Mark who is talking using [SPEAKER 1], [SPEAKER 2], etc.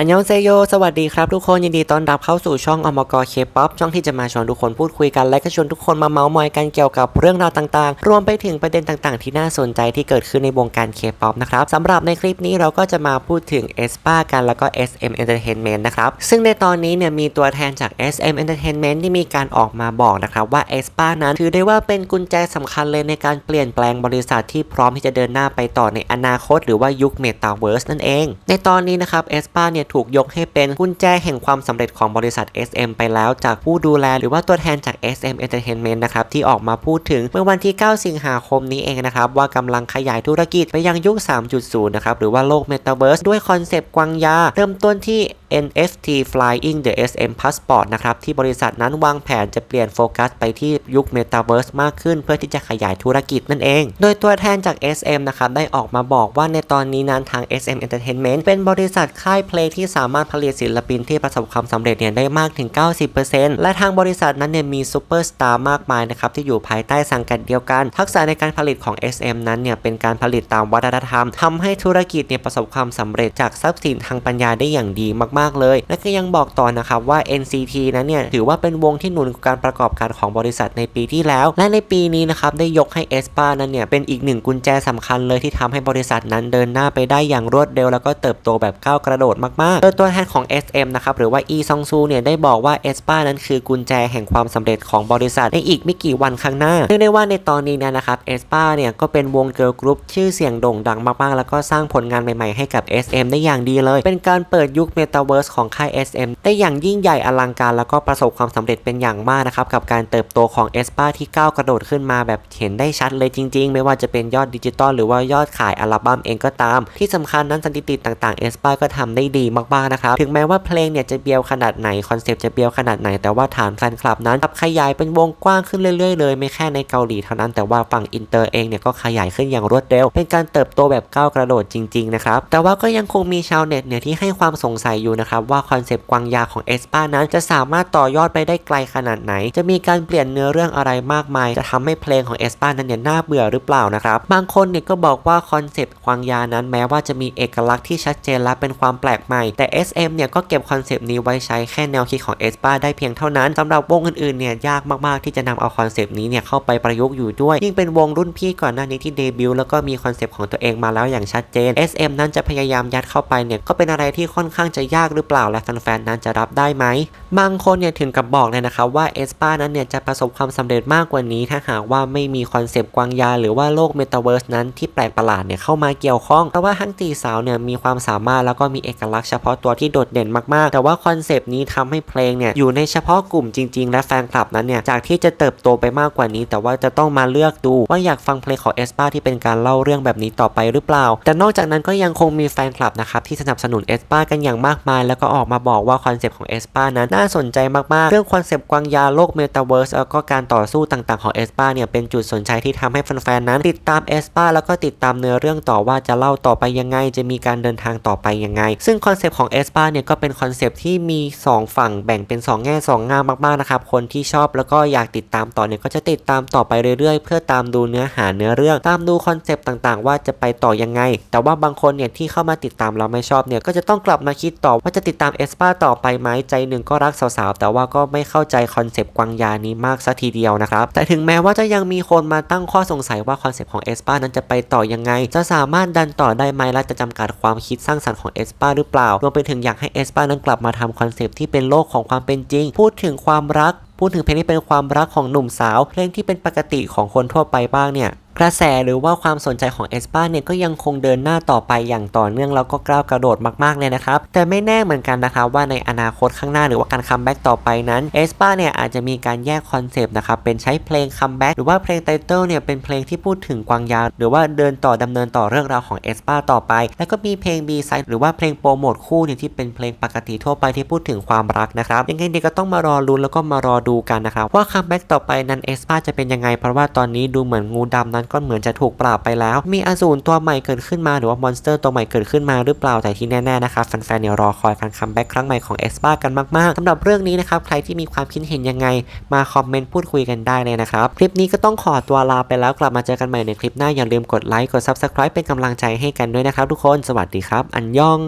[SPEAKER 1] อันยองเซโย สวัสดีครับทุกคน ยินดีต้อนรับเข้าสู่ช่องอมกเคป๊อปช่องที่จะมาชวนทุกคนพูดคุยกัน และก็ชวนทุกคนมาเมาส์มอยกันเกี่ยวกับเรื่องราวต่างๆ รวมไปถึงประเด็นต่างๆ ที่น่าสนใจที่เกิดขึ้นในวงการเคป๊อปนะครับสำหรับในคลิปนี้เราก็จะมาพูดถึง e s p a กันแล้วก็ SM Entertainment นะครับซึ่งในตอนนี้เนี่ยมีตัวแทนจาก SM Entertainment ที่มีการออกมาบอกนะครับว่า e s p a นั้นถือได้ว่าเป็นกุญแจสำคัญเลยในการเปลี่ยนแปลงบริษัทที่พร้อมที่จะเดินหน้าไปต่อในอนาคต หรือว่ายุค Metaverse นั่นเอง ในตอนนี้นะครับ e s p a เนี่ยถูกยกให้เป็นกุญแจแห่งความสำเร็จของบริษัท SM ไปแล้วจากผู้ดูแลหรือว่าตัวแทนจาก SM Entertainment นะครับที่ออกมาพูดถึงเมื่อวันที่ 9 สิงหาคมนี้เองนะครับว่ากำลังขยายธุรกิจไปยังยุค 3.0 นะครับหรือว่าโลก Metaverse ด้วยคอนเซปต์กวางยา เริ่มต้นที่ NFT Flying the SM Passport นะครับที่บริษัทนั้นวางแผนจะเปลี่ยนโฟกัสไปที่ยุค Metaverse มากขึ้น เพื่อที่จะขยายธุรกิจนั่นเอง โดยตัวแทนจาก SM นะครับได้ออกมาบอกว่าในตอนนี้นั้นทาง SM Entertainment เป็นบริษัทค่ายเพลงที่สามารถผลิตศิลปินที่ประสบความสำเร็จเนี่ยได้มากถึง 90%และทางบริษัทนั้นเนี่ยมีซูเปอร์สตาร์มากมายนะครับที่อยู่ภายใต้สังกัดเดียวกัน ทักษะในการผลิตของ SM นั้นเนี่ยเป็นการผลิตตามวัฒนธรรมทำให้ธุรกิจเนี่ยประสบความสำเร็จจากทรัพย์สินทางปัญญาได้อย่างดีมากๆเลย และก็ยังบอกต่อนะครับว่า NCT นั้นเนี่ยถือว่าเป็นวงที่หนุนการประกอบการของบริษัทในปีที่แล้ว และในปีนี้นะครับได้ยกให้ e s p a นั้นเนี่ยเป็นอีกหนึ่งกุญแจสำคัญเลยที่ทำให้บริษัทนั้นเดินหน้าไปได้อย่างรวดเร็ว แล้วก็เติบโตแบบก้าวกระโดดมากๆ โดยตัวแทนของ SM นะครับหรือว่า E Song Su เนี่ยได้บอกว่า e s p a นั้นคือกุญแจแห่งความสำเร็จของบริษัทในอีกไม่กี่วันข้างหน้าเรียกได้ว่าในตอนนี้เนี่ยนะครับ e s p a เนี่ยก็เป็นวงเกิร์ลกรุ๊ปชื่อเสียงโด่งดังมากๆ แล้วก็สร้างผลงานใหม่ๆให้กับ SM ได้อย่างดีเลย เป็นการเปิดยุค Metaverse ของค่าย SM ได้อย่างยิ่งใหญ่อลังการ แล้วก็ประสบความสำเร็จเป็นอย่างมากนะครับกับการเติบโตของ e s p a ที่ก้าวกระโดดขึ้นมาแบบเห็นได้ชัดเลยจริง ๆ ไม่ว่าจะเป็นยอดดิจิตอลหรือว่ายอดขายอัลบั้มเองก็ตาม ที่สำคัญนั้นสถิติต่างๆ e s p a ก็ทำได้ดีมากๆนะครับถึงแม้ว่าเพลงเนี่ยจะเบียวขนาดไหนคอนเซปต์จะเบียวขนาดไหนแต่ว่าฐานแฟนคลับนั้นขยายเป็นวงกว้างขึ้นเรื่อยๆเลยไม่แค่ในเกาหลีเท่านั้นแต่ว่าฝั่งอินเตอร์เองเนี่ยก็ขยายขึ้นอย่างรวดเร็ว เป็นการเติบโตแบบก้าวกระโดดจริงๆนะครับแต่ว่าก็ยังคงมีชาวเน็ตเนี่ยที่ให้ความสงสัยอยู่นะครับว่าคอนเซปต์กวางยาของเอสปานั้นจะสามารถต่อยอดไปได้ไกลขนาดไหน จะมีการเปลี่ยนเนื้อเรื่องอะไรมากมาย จะทำให้เพลงของเอสปานั้นเนี่ยน่าเบื่อหรือเปล่านะครับบางคนเนี่ยก็บอกว่าคอนเซปต์กวางยานั้นแม้ว่าจะมีเอกลักษณ์ที่ชัดเจนและเป็นความแปลกใหม่แต่ SM เนี่ยก็เก็บคอนเซปต์นี้ไว้ใช้แค่แนวคิดของเอสปาได้เพียงเท่านั้นสำหรับวงอื่นๆเนี่ยยากมากๆที่จะนำเอาคอนเซปต์นี้เนี่ยเข้าไปประยุกต์อยู่ด้วย ยิ่งเป็นวงรุ่นพี่ก่อนหน้านี้ที่เดบิวต์แล้วก็มีคอนเซปต์ของตัวเองมาแล้วอย่างชัดเจน SM นั้นจะพยายามยัดเข้าไปเนี่ยก็เป็นอะไรที่ค่อนข้างจะยากหรือเปล่าและแฟนๆนั้นจะรับได้ไหมบางคนเนี่ยถึงกับบอกเลยนะครับว่าเอสปานั้นเนี่ยจะประสบความสำเร็จมากกว่านี้ ถ้าหากว่าไม่มีคอนเซปต์กวางยา หรือว่าโลกเมตาเวิร์สนั้นที่แปลกประหลาดเนี่ยเข้ามาเกี่ยวข้องแต่ว่าทั้งตีสาวเนี่ยมีความสามารถแล้วก็มีเอกลักษณเฉพาะตัวที่โดดเด่นมากๆ แต่ว่าคอนเซปต์นี้ทำให้เพลงเนี่ยอยู่ในเฉพาะกลุ่มจริง ๆ และแฟนคลับนั้นเนี่ยจากที่จะเติบโตไปมากกว่านี้ แต่ว่าจะต้องมาเลือกดูว่าอยากฟังเพลงของเอสปาที่เป็นการเล่าเรื่องแบบนี้ต่อไปหรือเปล่า แต่นอกจากนั้นก็ยังคงมีแฟนคลับนะครับที่สนับสนุนเอสปากันอย่างมากมาย แล้วก็ออกมาบอกว่าคอนเซปต์ของเอสปานั้นน่าสนใจมากๆ เรื่องคอนเซปต์กวางยาโลกเมตาเวิร์สแล้วก็การต่อสู้ต่างๆของเอสปาเนี่ยเป็นจุดสนใจที่ทำให้แฟนๆนั้นติดตามเอสปาแล้วก็ติดตามเนื้อเรื่องต่อว่าจะเล่าต่อไปยังไง จะมีการเดินทางต่อไปยังไง ซึ่งคอนเซปต์ของเอสปาเนี่ยก็เป็นคอนเซปต์ที่มี 2 ฝั่งแบ่งเป็น 2 แง่ 2 งามมากๆนะครับ คนที่ชอบแล้วก็อยากติดตามต่อเนี่ยก็จะติดตามต่อไปเรื่อยๆ เพื่อตามดูเนื้อหาเนื้อเรื่อง ตามดูคอนเซปต์ต่างๆ ว่าจะไปต่อยังไง แต่ว่าบางคนเนี่ยที่เข้ามาติดตามเราไม่ชอบเนี่ยก็จะต้องกลับมาคิดต่อว่าจะติดตามเอสปาต่อไปไหมใจหนึ่งก็รักสาวๆแต่ว่าก็ไม่เข้าใจคอนเซปต์กวางยานี้มากสักทีเดียวนะครับแต่ถึงแม้ว่าจะยังมีคนมาตั้งข้อสงสัยว่าคอนเซปต์ของเอสปานั้นจะไปต่อยังไง จะสามารถดันต่อได้ไหมและจะจำกัดความคิดสร้างสรรค์ของเอสปาหรือเปล่ารวมไปถึงอยากให้เอสปานั้นกลับมาทำคอนเซปที่เป็นโลกของความเป็นจริง พูดถึงความรักพูดถึงเพลงที่เป็นความรักของหนุ่มสาว เพลงที่เป็นปกติของคนทั่วไปบ้างเนี่ย กระแสหรือว่าความสนใจของเอสปาเนี่ยก็ยังคงเดินหน้าต่อไปอย่างต่อเนื่องแล้วก็ก้าวกระโดดมากๆเลยนะครับ แต่ไม่แน่เหมือนกันนะครับว่าในอนาคตข้างหน้าหรือว่าการคัมแบ็กต่อไปนั้นเอสปาเนี่ยอาจจะมีการแยกคอนเซปต์นะครับเป็นใช้เพลงคัมแบ็กหรือว่าเพลงไตเติลเนี่ยเป็นเพลงที่พูดถึงกวางยาหรือว่าเดินต่อดำเนินต่อเรื่องราวของเอสปาต่อไป แล้วก็มีเพลง B ไซด์หรือว่าเพลงโปรโมทคู่เนี่ยที่เป็นเพลงปกติทั่วไปที่พูดถึงความรักนะครับยังไงเด็กก็ต้องมารอลุ้นแล้วก็มารอดูกันนะครับว่าคัมแบ็กต่อไปนั้นเอสปาจะเป็นยังไงเพราะว่าตอนนี้ดูเหมือนงูดำนั้นก็เหมือนจะถูกปราบไปแล้ว มีอสูรตัวใหม่เกิดขึ้นมาหรือว่ามอนสเตอร์ตัวใหม่เกิดขึ้นมาหรือเปล่าแต่ที่แน่ๆนะครับแฟนๆเนี่ยรอคอยการคัมแบ็กครั้งใหม่ของเอสปากันมากๆสำหรับเรื่องนี้นะครับใครที่มีความคิดเห็นยังไงมาคอมเมนต์พูดคุยกันได้เลยนะครับคลิปนี้ก็ต้องขอตัวลาไปแล้วกลับมาเจอกันใหม่ในคลิปหน้าอย่าลืมกดไลค์กด Subscribe เป็นกำลังใจให้กันด้วยนะครับทุกคนสวัสดีครับ อันยอง